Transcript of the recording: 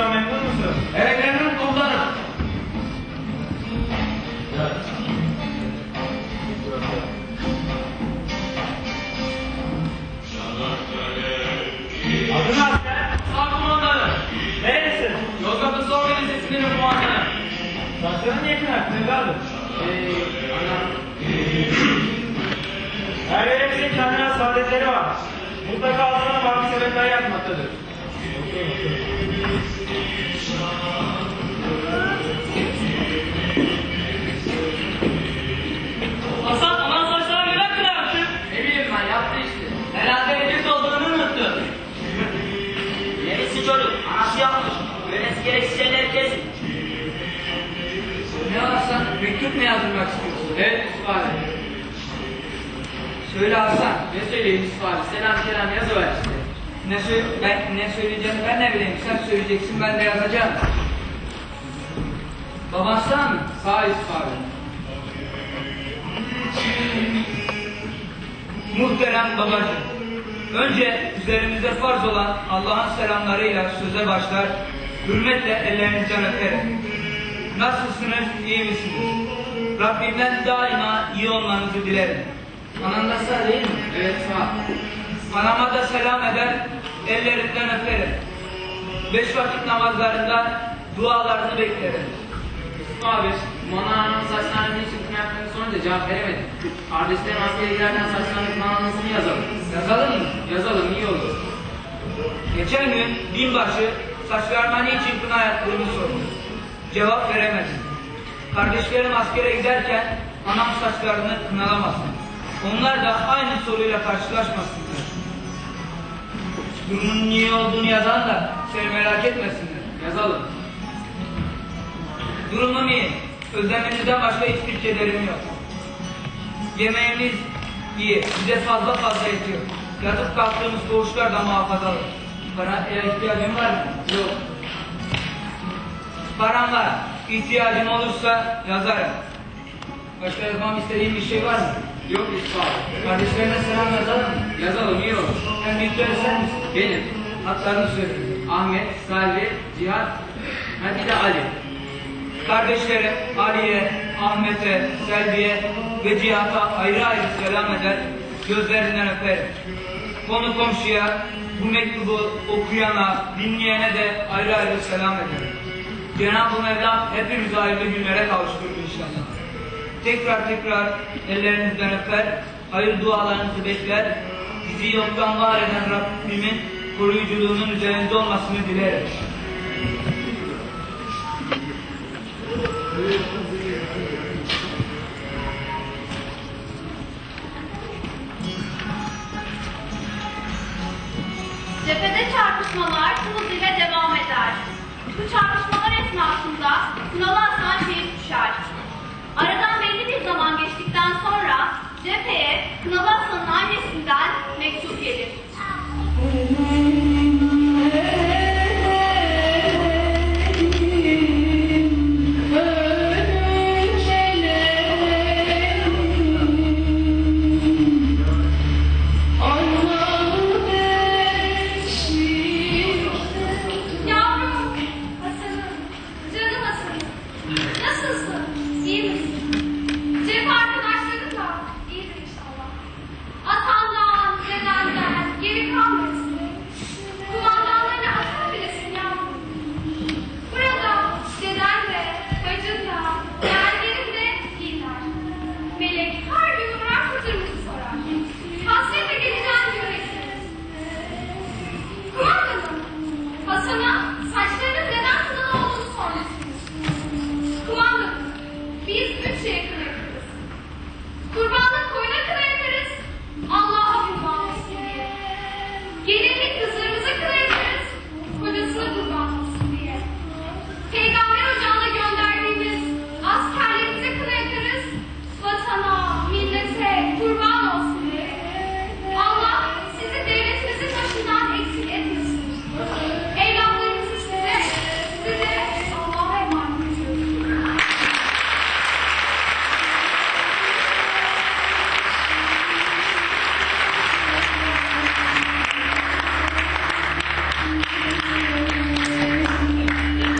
memnun musun? Evet memnun komutanım. Adın asker? Sağ kumandanım. Nerelisin? Yozgat'ın Sorgun Lisesi'nin kumandanı. Saçların niye kınarsın evladım? Eee ana. Her öğrencinin kendine has adetleri var. Mutlaka altına farklı sebepler yatmaktadır. Hasan aman saçlarını neden kırarsın? Ne bileyim ben yaptı işte. Herhalde vekil olduğunu unuttu. Neresi çocuk? Anası yapmış. Öğrenmesi gereksiz şeyleri kes. Ne Hasan? Mektup mu yazdırmak istiyorsun? Evet abi. Söyle Hasan. Ne söyleyeyim abi? Selam selam yazıver işte. Ne, ben, ne söyleyeceğini ben ne bileyim. Sen söyleyeceksin ben de yazacağım. Baban sağ abi. Muhterem babacığım. Önce üzerimize farz olan Allah'ın selamlarıyla söze başlar. Hürmetle ellerinizden öperim. Nasılsınız, iyi misiniz? Rabbimden daima iyi olmanızı dilerim. Anan da sağ değil mi? Evet sağ. Anama da selam eder, ellerinden öperim. Beş vakit namazlarında dualarını beklerim. Abi, Mana'nın saçlarını niçin kına yaptığını sorunca cevap veremedim. Kardeşlerim askere giderken saçlarını kınalamasını yazalım. Yazalım mı? Yazalım, iyi olur. Geçen gün binbaşı saçlarıma niçin kına yaptığını sordu. Cevap veremedim. Kardeşlerim askere giderken anam saçlarını kınalamasın. Onlar da aynı soruyla karşılaşmasınlar. Durumun niye olduğunu yazan da seni merak etmesinler. Yazalım. Durumum iyi. Özleminizden başka hiçbir kederim yok. Yemeğimiz iyi. Bize fazla fazla yetiyor. Yatıp kalktığımız koğuşlar da muhafazalı. Paraya ihtiyacın var mı? Yok. Param var. İhtiyacım olursa yazarım. Başka yazmam istediğin bir şey var mı? Yok abi. Kardeşlerine selam yazalım mı? Yazalım, iyi olur. En büyükleri sen misin? Benim. Hatlarını söyle. Ahmet, Salvi, Cihat, ha bir de Ali. Kardeşlerim Ali'ye, Ahmet'e, Selvi'ye ve Cihat'a ayrı ayrı selam eder, gözlerinden öperim. Konu komşuya, bu mektubu okuyana, dinleyene de ayrı ayrı selam ederim. Cenab-ı Mevlam hepimizi hayırlı günlere kavuşturur inşallah. Tekrar tekrar ellerinizden öper, hayır dualarınızı bekler, bizi yoktan var eden Rabbimin koruyuculuğunun üzerinde olmasını dilerim. Cephede çarpışmalar sınıf ile devam eder. Bu çarpışma